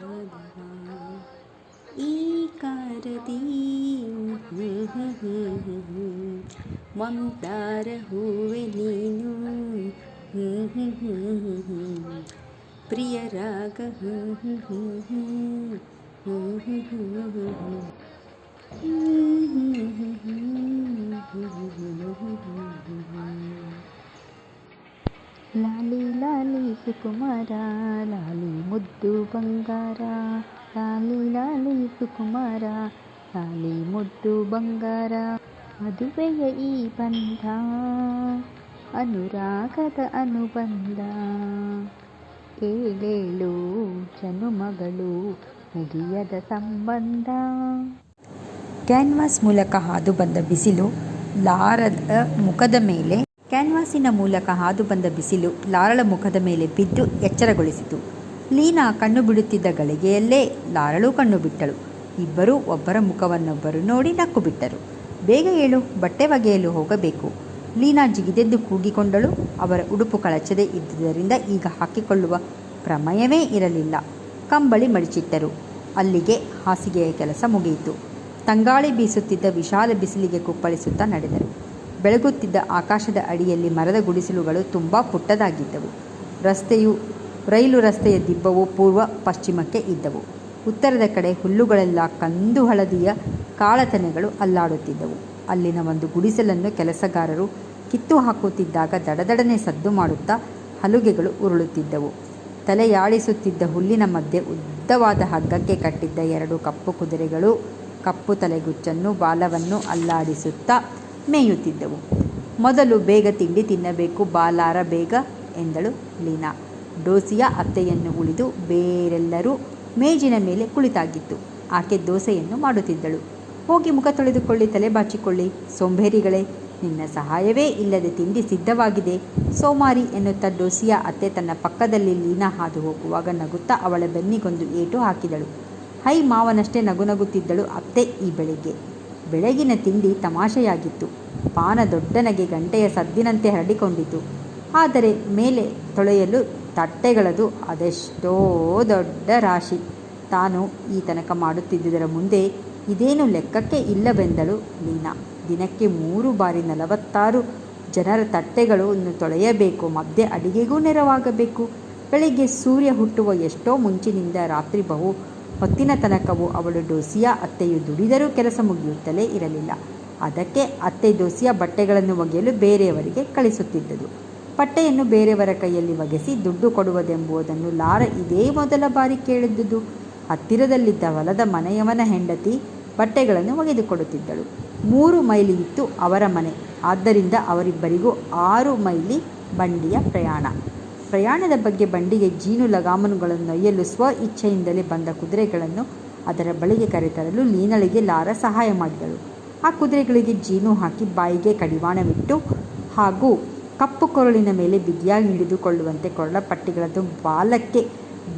लादः एकारदी ममतारहूवे प्रियरागु ಸುಕುಮಾರ ಲಾಲಿ ಮುದ್ದು ಬಂಗಾರ, ಲಾಲಿ ಲಾಲಿ ಸುಕುಮಾರ ಲಾಲಿ ಮುದ್ದು ಬಂಗಾರ. ಮದುವೆಯ ಈ ಬಂಧ, ಅನುರಾಗದ ಅನುಬಂಧ. ಏಳೇಳು ಜನುಮಗಳು, ಮುಗಿಯದ ಸಂಬಂಧ. ಕ್ಯಾನ್ವಾಸ್ ಮೂಲಕ ಹಾದು ಬಂದ ಬಿಸಿಲು, ಲಾರದ ಮುಖದ ಮೇಲೆ ಕ್ಯಾನ್ವಾಸಿನ ಮೂಲಕ ಹಾದು ಬಂದ ಬಿಸಿಲು ಲಾರಳ ಮುಖದ ಮೇಲೆ ಬಿದ್ದು ಎಚ್ಚರಗೊಳಿಸಿತು. ಲೀನಾ ಕಣ್ಣು ಬಿಡುತ್ತಿದ್ದ ಗಳಿಗೆಯಲ್ಲೇ ಲಾರಳು ಕಣ್ಣು ಬಿಟ್ಟಳು. ಇಬ್ಬರೂ ಒಬ್ಬರ ಮುಖವನ್ನೊಬ್ಬರು ನೋಡಿ ನಕ್ಕು ಬಿಟ್ಟರು. ಬೇಗ ಏಳು, ಬಟ್ಟೆ ಒಗೆಯಲು ಹೋಗಬೇಕು. ಲೀನಾ ಜಿಗಿದೆದ್ದು ಕೂಗಿಕೊಂಡಳು. ಅವರ ಉಡುಪು ಕಳಚದೆ ಇದ್ದುದರಿಂದ ಈಗ ಹಾಕಿಕೊಳ್ಳುವ ಪ್ರಮಯವೇ ಇರಲಿಲ್ಲ. ಕಂಬಳಿ ಮಡಿಚಿಟ್ಟರು. ಅಲ್ಲಿಗೆ ಹಾಸಿಗೆಯ ಕೆಲಸ ಮುಗಿಯಿತು. ತಂಗಾಳಿ ಬೀಸುತ್ತಿದ್ದ ವಿಶಾಲ ಬಿಸಿಲಿಗೆ ಕುಪ್ಪಳಿಸುತ್ತಾ ನಡೆದರು. ಬೆಳಗುತ್ತಿದ್ದ ಆಕಾಶದ ಅಡಿಯಲ್ಲಿ ಮರದ ಗುಡಿಸಲುಗಳು ತುಂಬ ಪುಟ್ಟದಾಗಿದ್ದವು. ರಸ್ತೆಯು, ರೈಲು ರಸ್ತೆಯ ದಿಬ್ಬವು ಪೂರ್ವ ಪಶ್ಚಿಮಕ್ಕೆ ಇದ್ದವು. ಉತ್ತರದ ಕಡೆ ಹುಲ್ಲುಗಳೆಲ್ಲ ಕಂದು ಹಳದಿಯ ಕಾಳತನೆಗಳು ಅಲ್ಲಾಡುತ್ತಿದ್ದವು. ಅಲ್ಲಿನ ಒಂದು ಗುಡಿಸಲನ್ನು ಕೆಲಸಗಾರರು ಕಿತ್ತು ಹಾಕುತ್ತಿದ್ದಾಗ ದಡದಡನೆ ಸದ್ದು ಮಾಡುತ್ತಾ ಹಲುಗೆಗಳು ಉರುಳುತ್ತಿದ್ದವು. ತಲೆಯಾಡಿಸುತ್ತಿದ್ದ ಹುಲ್ಲಿನ ಮಧ್ಯೆ ಉದ್ದವಾದ ಹಗ್ಗಕ್ಕೆ ಕಟ್ಟಿದ್ದ ಎರಡು ಕಪ್ಪು ಕುದುರೆಗಳು, ಕಪ್ಪು ತಲೆಗುಚ್ಚನ್ನು, ಬಾಲವನ್ನು ಅಲ್ಲಾಡಿಸುತ್ತಾ ಮೇಯುತ್ತಿದ್ದವು. ಮೊದಲು ಬೇಗ ತಿಂಡಿ ತಿನ್ನಬೇಕು, ಬಾಲಾರ ಬೇಗ ಎಂದಳು ಲೀನಾ. ದೋಸೆಯ ಅತ್ತೆಯನ್ನು ಉಳಿದು ಬೇರೆಲ್ಲರೂ ಮೇಜಿನ ಮೇಲೆ ಕುಳಿತಾಗಿತ್ತು. ಆಕೆ ದೋಸೆಯನ್ನು ಮಾಡುತ್ತಿದ್ದಳು. ಹೋಗಿ ಮುಖ ತೊಳೆದುಕೊಳ್ಳಿ, ತಲೆ ಬಾಚಿಕೊಳ್ಳಿ. ಸೋಂಬೇರಿಗಳೇ, ನಿನ್ನ ಸಹಾಯವೇ ಇಲ್ಲದೆ ತಿಂಡಿ ಸಿದ್ಧವಾಗಿದೆ. ಸೋಮಾರಿ ಎನ್ನುತ್ತಾ ಡೋಸಿಯ ಅತ್ತೆ ತನ್ನ ಪಕ್ಕದಲ್ಲಿ ಲೀನಾ ಹಾದು ಹೋಗುವಾಗ ನಗುತ್ತಾ ಅವಳ ಬೆನ್ನಿಗೊಂದು ಏಟು ಹಾಕಿದಳು. ಹೈ ಮಾವನಷ್ಟೇ ನಗು ನಗುತ್ತಿದ್ದಳು ಅತ್ತೆ ಈ ಬೆಳಿಗ್ಗೆ. ಬೆಳಗಿನ ತಿಂಡಿ ತಮಾಷೆಯಾಗಿತ್ತು. ಪಾನ ದೊಡ್ಡನಗೆ ಗಂಟೆಯ ಸದ್ದಿನಂತೆ ಹರಡಿಕೊಂಡಿತು. ಆದರೆ ಮೇಲೆ ತೊಳೆಯಲು ತಟ್ಟೆಗಳದು ಅದೆಷ್ಟೋ ದೊಡ್ಡ ರಾಶಿ. ತಾನು ಈ ತನಕ ಮಾಡುತ್ತಿದ್ದುದರ ಮುಂದೆ ಇದೇನು ಲೆಕ್ಕಕ್ಕೆ ಇಲ್ಲವೆಂದಳು ಲೀನಾ. ದಿನಕ್ಕೆ ಮೂರು ಬಾರಿ ನಲವತ್ತಾರು ಜನರ ತಟ್ಟೆಗಳನ್ನು ತೊಳೆಯಬೇಕು. ಮಧ್ಯೆ ಅಡಿಗೆಗೂ ನೆರವಾಗಬೇಕು. ಬೆಳಿಗ್ಗೆ ಸೂರ್ಯ ಹುಟ್ಟುವ ಎಷ್ಟೋ ಮುಂಚಿನಿಂದ ರಾತ್ರಿ ಬಹು ಹೊತ್ತಿನ ತನಕವೂ ಅವಳು ಡೋಸಿಯಾ ಅತ್ತೆಯು ದುಡಿದರೂ ಕೆಲಸ ಮುಗಿಯುತ್ತಲೇ ಇರಲಿಲ್ಲ. ಅದಕ್ಕೆ ಅತ್ತೆ ದೋಸಿಯ ಬಟ್ಟೆಗಳನ್ನು ಒಗೆಯಲು ಬೇರೆಯವರಿಗೆ ಕಳಿಸುತ್ತಿದ್ದುದು. ಬಟ್ಟೆಯನ್ನು ಬೇರೆಯವರ ಕೈಯಲ್ಲಿ ಒಗೆಸಿ ದುಡ್ಡು ಕೊಡುವುದೆಂಬುದನ್ನು ಲಾರ ಇದೇ ಮೊದಲ ಬಾರಿ ಕೇಳಿದ್ದುದು. ಹತ್ತಿರದಲ್ಲಿದ್ದ ಹೊಲದ ಮನೆಯವನ ಹೆಂಡತಿ ಬಟ್ಟೆಗಳನ್ನು ಒಗೆದುಕೊಡುತ್ತಿದ್ದಳು. ಮೂರು ಮೈಲಿ ಇತ್ತು ಅವರ ಮನೆ. ಆದ್ದರಿಂದ ಅವರಿಬ್ಬರಿಗೂ ಆರು ಮೈಲಿ ಬಂಡಿಯ ಪ್ರಯಾಣ. ಪ್ರಯಾಣದ ಬಗ್ಗೆ ಬಂಡಿಗೆ ಜೀನು ಲಗಾಮನುಗಳನ್ನು ನೊಯ್ಯಲು ಸ್ವ ಇಚ್ಛೆಯಿಂದಲೇ ಬಂದ ಕುದುರೆಗಳನ್ನು ಅದರ ಬಳಿಗೆ ಕರೆತರಲು ಲೀನಳಿಗೆ ಲಾರ ಸಹಾಯ ಮಾಡಿದಳು. ಆ ಕುದುರೆಗಳಿಗೆ ಜೀನು ಹಾಕಿ ಬಾಯಿಗೆ ಕಡಿವಾಣವಿಟ್ಟು ಹಾಗೂ ಕಪ್ಪು ಕೊರಳಿನ ಮೇಲೆ ಬಿಗಿಯಾಗಿ ಹಿಡಿದುಕೊಳ್ಳುವಂತೆ ಕೊರಳ ಪಟ್ಟಿಗಳದ್ದು ಬಾಲಕ್ಕೆ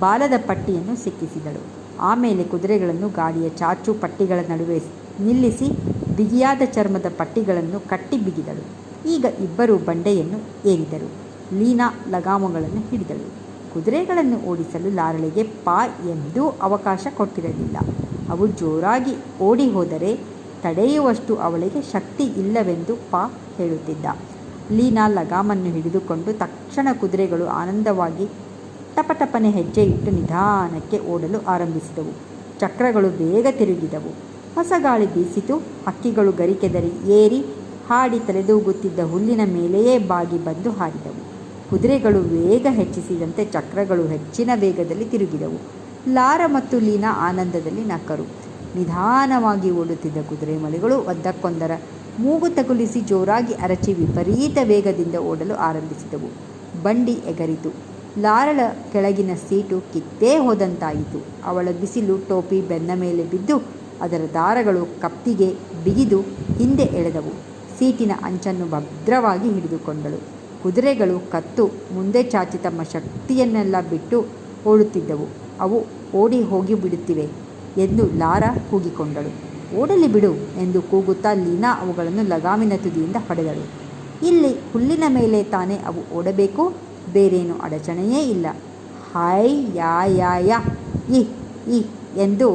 ಬಾಲದ ಪಟ್ಟಿಯನ್ನು ಸಿಕ್ಕಿಸಿದಳು. ಆಮೇಲೆ ಕುದುರೆಗಳನ್ನು ಗಾಡಿಯ ಚಾಚು ಪಟ್ಟಿಗಳ ನಡುವೆ ನಿಲ್ಲಿಸಿ ಬಿಗಿಯಾದ ಚರ್ಮದ ಪಟ್ಟಿಗಳನ್ನು ಕಟ್ಟಿ ಬಿಗಿದಳು. ಈಗ ಇಬ್ಬರು ಬಂಡೆಯನ್ನು ಏರಿದರು. ಲೀನಾ ಲಗಾಮುಗಳನ್ನು ಹಿಡಿದಳು. ಕುದುರೆಗಳನ್ನು ಓಡಿಸಲು ಲಾರಳಿಗೆ ಪಾ ಎಂದೂ ಅವಕಾಶ ಕೊಟ್ಟಿರಲಿಲ್ಲ. ಅವು ಜೋರಾಗಿ ಓಡಿ ಹೋದರೆ ತಡೆಯುವಷ್ಟು ಅವಳಿಗೆ ಶಕ್ತಿ ಇಲ್ಲವೆಂದು ಪಾ ಹೇಳುತ್ತಿದ್ದ. ಲೀನಾ ಲಗಾಮನ್ನು ಹಿಡಿದುಕೊಂಡು ತಕ್ಷಣ ಕುದುರೆಗಳು ಆನಂದವಾಗಿ ಟಪಟಪನೆ ಹೆಜ್ಜೆ ಇಟ್ಟು ನಿಧಾನಕ್ಕೆ ಓಡಲು ಆರಂಭಿಸಿದವು. ಚಕ್ರಗಳು ಬೇಗ ತಿರುಗಿದವು. ಹೊಸ ಗಾಳಿ ಬೀಸಿತು. ಹಕ್ಕಿಗಳು ಗರಿಕೆದರಿ ಏರಿ ಹಾಡಿ ತಲೆದೂಗುತ್ತಿದ್ದ ಹುಲ್ಲಿನ ಮೇಲೆಯೇ ಬಾಗಿ ಬಂದು ಹಾರಿದವು. ಕುದುರೆಗಳು ವೇಗ ಹೆಚ್ಚಿಸಿದಂತೆ ಚಕ್ರಗಳು ಹೆಚ್ಚಿನ ವೇಗದಲ್ಲಿ ತಿರುಗಿದವು. ಲಾರ ಮತ್ತು ಲೀನಾ ಆನಂದದಲ್ಲಿ ನಕ್ಕರು. ನಿಧಾನವಾಗಿ ಓಡುತ್ತಿದ್ದ ಕುದುರೆ ಮಳೆಗಳು ಒಂದಕ್ಕೊಂದರ ಮೂಗು ತಗುಲಿಸಿ ಜೋರಾಗಿ ಅರಚಿ ವಿಪರೀತ ವೇಗದಿಂದ ಓಡಲು ಆರಂಭಿಸಿದವು. ಬಂಡಿ ಎಗರಿತು. ಲಾರಳ ಕೆಳಗಿನ ಸೀಟು ಕಿತ್ತೇ ಹೋದಂತಾಯಿತು. ಅವಳ ಬಿಸಿಲು ಟೋಪಿ ಬೆನ್ನ ಮೇಲೆ ಬಿದ್ದು ಅದರ ದಾರಗಳು ಕಪ್ಪಿಗೆ ಬಿಗಿದು ಹಿಂದೆ ಎಳೆದವು. ಸೀಟಿನ ಅಂಚನ್ನು ಭದ್ರವಾಗಿ ಹಿಡಿದುಕೊಂಡಳು. ಕುದುರೆಗಳು ಕತ್ತು ಮುಂದೆ ಚಾಚಿ ತಮ್ಮ ಶಕ್ತಿಯನ್ನೆಲ್ಲ ಬಿಟ್ಟು ಓಡುತ್ತಿದ್ದವು. ಅವು ಓಡಿ ಹೋಗಿ ಬಿಡುತ್ತಿವೆ. ಎಂದು ಲಾರಾ ಕೂಗಿಕೊಂಡಳು. ಓಡಲಿ ಬಿಡು ಎಂದು ಕೂಗುತ್ತಾ ಲೀನಾ ಅವುಗಳನ್ನು ಲಗಾಮಿನ ತುದಿಯಿಂದ ಹೊಡೆದಳು ಇಲ್ಲಿ ಹುಲ್ಲಿನ ಮೇಲೆ ತಾನೇ ಅವು ಓಡಬೇಕು, ಬೇರೇನು ಅಡಚಣೆಯೇ ಇಲ್ಲ. ಹಾಯ್, ಯಾ ಯಾ ಯಾ ಇ ಇ ಎಂದು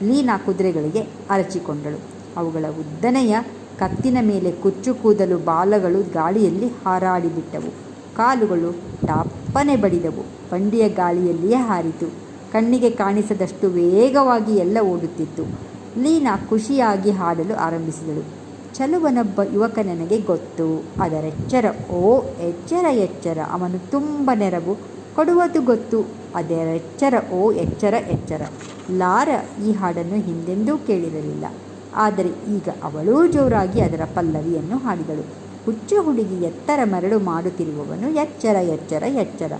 ಲೀನಾ ಕುದುರೆಗಳಿಗೆ ಅರಚಿಕೊಂಡಳು. ಅವುಗಳ ಉದ್ದನೆಯ ಕತ್ತಿನ ಮೇಲೆ ಕುಚ್ಚು ಕೂದಲು ಬಾಲಗಳು ಗಾಳಿಯಲ್ಲಿ ಹಾರಾಡಿಬಿಟ್ಟವು ಕಾಲುಗಳು ಟಾಪ್ಪನೆ ಬಡಿದವು. ಬಂಡಿಯ ಗಾಳಿಯಲ್ಲಿಯೇ ಹಾರಿತು. ಕಣ್ಣಿಗೆ ಕಾಣಿಸದಷ್ಟು ವೇಗವಾಗಿ ಎಲ್ಲ ಓಡುತ್ತಿತ್ತು. ಲೀನಾ ಖುಷಿಯಾಗಿ ಹಾಡಲು ಆರಂಭಿಸಿದಳು. ಚಲುವನೊಬ್ಬ ಯುವಕ ನನಗೆ ಗೊತ್ತು. ಅದರೆಚ್ಚರ ಓ, ಎಚ್ಚರ ಎಚ್ಚರ. ಅವನು ತುಂಬ ನೆರವು ಕೊಡುವುದು ಗೊತ್ತು. ಅದರೆಚ್ಚರ ಓ, ಎಚ್ಚರ ಎಚ್ಚರ. ಲಾರ ಈ ಹಾಡನ್ನು ಹಿಂದೆಂದೂ ಕೇಳಿರಲಿಲ್ಲ. ಆದರೆ ಈಗ ಅವಳೂ ಜೋರಾಗಿ ಅದರ ಪಲ್ಲವಿಯನ್ನು ಹಾಡಿದಳು. ಹುಚ್ಚು ಹುಡುಗಿ ಎತ್ತರ ಮರಳು ಮಾಡುತ್ತಿರುವವನು ಎಚ್ಚರ ಎಚ್ಚರ ಎಚ್ಚರ.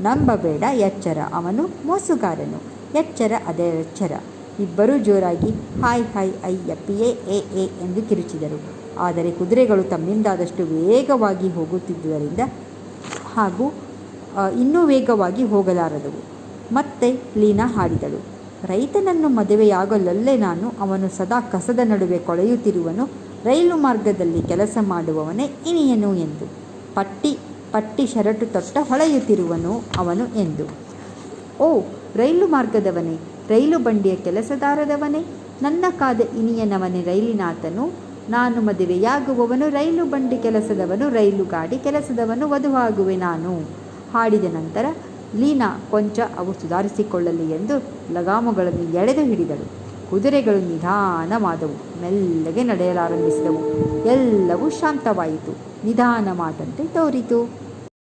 ನಂಬಬೇಡ, ಎಚ್ಚರ. ಅವನು ಮೋಸುಗಾರನು, ಎಚ್ಚರ ಅದೇ ಎಚ್ಚರ. ಇಬ್ಬರೂ ಜೋರಾಗಿ, ಹಾಯ್ ಹಾಯ್ ಐ ಎಪ್ಪಿಯೇ ಎ ಎ ಎಂದು ಕಿರುಚಿದರು. ಆದರೆ ಕುದುರೆಗಳು ತಮ್ಮಿಂದಾದಷ್ಟು ವೇಗವಾಗಿ ಹೋಗುತ್ತಿದ್ದುದರಿಂದ ಹಾಗೂ ಇನ್ನೂ ವೇಗವಾಗಿ ಹೋಗಲಾರದವು. ಮತ್ತೆ ಲೀನಾ ಹಾಡಿದಳು, ರೈತನನ್ನು ಮದುವೆಯಾಗಲಲ್ಲೇ ನಾನು, ಅವನು ಸದಾ ಕಸದ ನಡುವೆ ಕೊಳೆಯುತ್ತಿರುವನು, ರೈಲು ಮಾರ್ಗದಲ್ಲಿ ಕೆಲಸ ಮಾಡುವವನೇ ಇನಿಯನು ಎಂದು. ಪಟ್ಟಿ ಪಟ್ಟಿ ಶರಟು ತೊಟ್ಟ ಹೊಳೆಯುತ್ತಿರುವನು ಅವನು ಎಂದು. ಓ, ರೈಲು ಮಾರ್ಗದವನೇ, ರೈಲು ಬಂಡಿಯ ಕೆಲಸದಾರದವನೇ, ನನ್ನ ಕಾದ ಇನಿಯನವನೇ ರೈಲಿನಾಥನು. ನಾನು ಮದುವೆಯಾಗುವವನು ರೈಲು ಬಂಡಿ ಕೆಲಸದವನು, ರೈಲು ಗಾಡಿ ಕೆಲಸದವನು, ವಧುವಾಗುವೆ ನಾನು. ಹಾಡಿದ ನಂತರ, ಲೀನಾ, ಕೊಂಚ, ಅವು ಸುಧಾರಿಸಿಕೊಳ್ಳಲಿ ಎಂದು ಲಗಾಮುಗಳನ್ನು ಎಳೆದು ಹಿಡಿದಳು. ಕುದುರೆಗಳು ನಿಧಾನವಾದವು, ಮೆಲ್ಲಗೆ ನಡೆಯಲಾರಂಭಿಸಿದವು. ಎಲ್ಲವೂ ಶಾಂತವಾಯಿತು. ನಿಧಾನವಾದಂತೆ ತೋರಿತು.